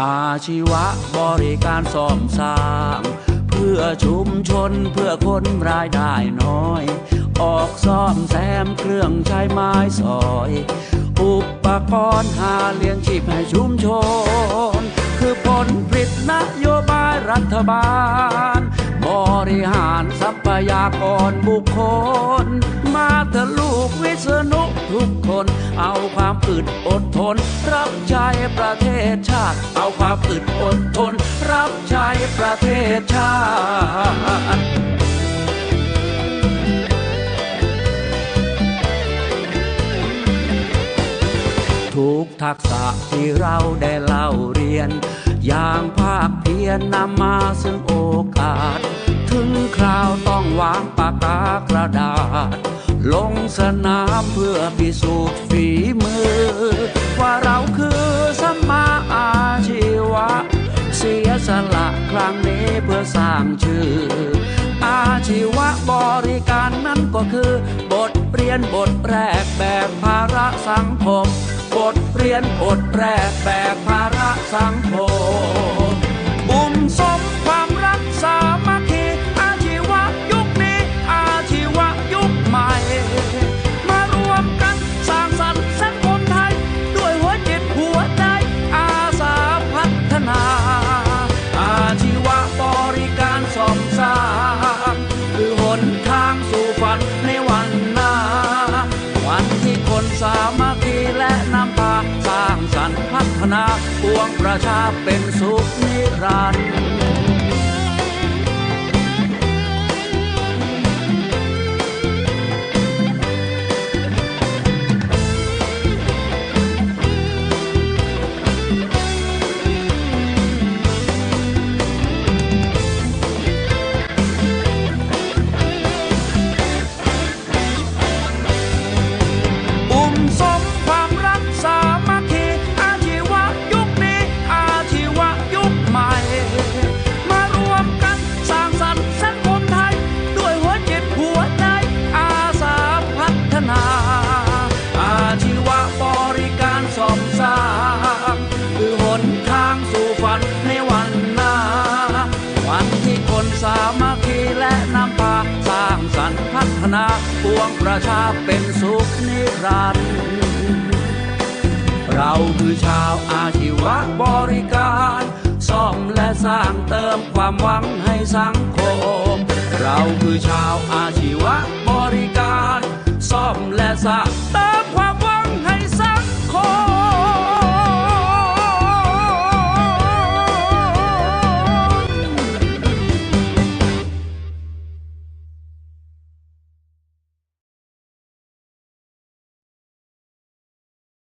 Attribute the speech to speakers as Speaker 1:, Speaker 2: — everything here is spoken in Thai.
Speaker 1: อาชีวะบริการซ่อมสร้าง เพื่อชุมชนเพื่อคนรายได้น้อย ออกซ่อมแซมเครื่องใช้ไม้สอย อุปกรณ์หาเลี้ยงชีพให้ชุมชน คือผลผลิตนโยบายรัฐบาล บริหารทรัพยากรบุคคล มาเถอะลูกวิษณุทุกคน เอาความอึดอดทน รับใช้ประเทศชาติเอึดอดทน รับใช้ประเทศชาติทุกทักษะที่เราได้เล่าเรียน อย่างภาคเพียรนำมาซึ่งโอกาส ถึงคราวต้องวางปากกากระดาษ ลงสนามเพื่อพิสูจน์ฝี ครั้งนี้เพื่อสร้างชื่อ อาชีวะบริการนั้นก็คือ บทเรียนบทแรกแบกภาระสังคม บทเรียนบทแรกแบกภาระสังคม ทางสู่ฝันในวันหน้า วันที่คนสามัคคีและนำพาสร้างสรรค์พัฒนาปวงประชาเป็นสุขนิรันดร์ ประชาเป็นสุขนิรันดร์เราคือชาวอาชีวะบริการ ซ่อมและสร้างเติมความหวังให้สังคม เราคือชาวอาชีวะ